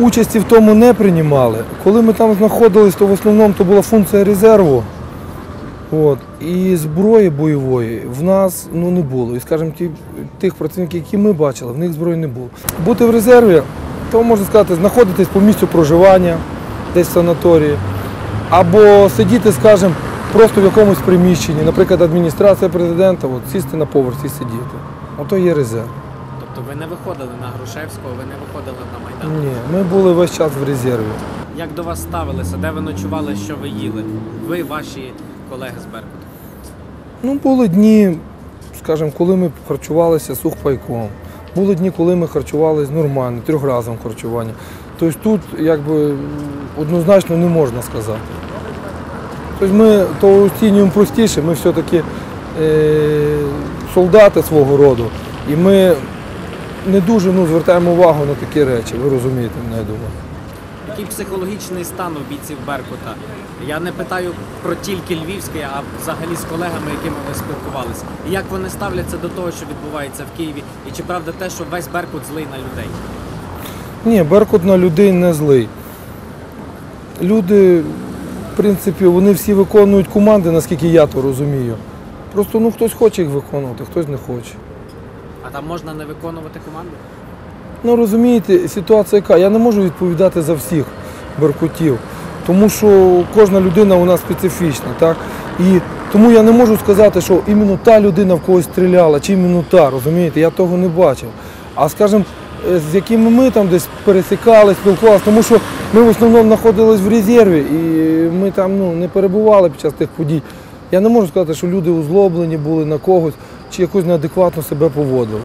участі в тому не приймали. Коли ми там знаходились, то в основному то була функція резерву. От. І зброї бойової в нас ну, не було. І, скажімо, ті, тих працівників, які ми бачили, в них зброї не було. Бути в резерві, то можна сказати, знаходитись по місцю проживання, десь в санаторії, або сидіти, скажімо, просто в якомусь приміщенні, наприклад, адміністрація президента, от, сісти на поверсі і сидіти. Ото є резерв. Тобто ви не виходили на Грушевського, ви не виходили на Майдан. Ні, ми були весь час в резерві. Як до вас ставилися? Де ви ночували, що ви їли? Ви, ваші колеги з Беркуту? Ну, були дні, скажімо, коли ми харчувалися сухпайком. Були дні, коли ми харчувалися нормально, трьохразовим харчуванням. Тобто тут якби однозначно не можна сказати. Тобто ми то оцінюємо простіше, ми все-таки е, солдати свого роду. І ми не дуже ну, звертаємо увагу на такі речі, ви розумієте мене, я думаю. Який психологічний стан у бійців Беркута? Я не питаю про тільки львівський, а взагалі з колегами, якими ви спілкувалися. І як вони ставляться до того, що відбувається в Києві? І чи правда те, що весь Беркут злий на людей? Ні, Беркут на людей не злий. Люди, в принципі, вони всі виконують команди, наскільки я то розумію. Просто ну, хтось хоче їх виконувати, хтось не хоче. А там можна не виконувати команди? Ну розумієте, ситуація яка? Я не можу відповідати за всіх беркутів, тому що кожна людина у нас специфічна, так? І тому я не можу сказати, що іменно та людина в когось стріляла, чи іменно та, розумієте, я того не бачив. А скажімо, е, з якими ми там десь пересікалися, спілкувалися, тому що ми в основному знаходились в резерві і ми там ну, не перебували під час тих подій. Я не можу сказати, що люди озлоблені були на когось чи якось неадекватно себе поводили.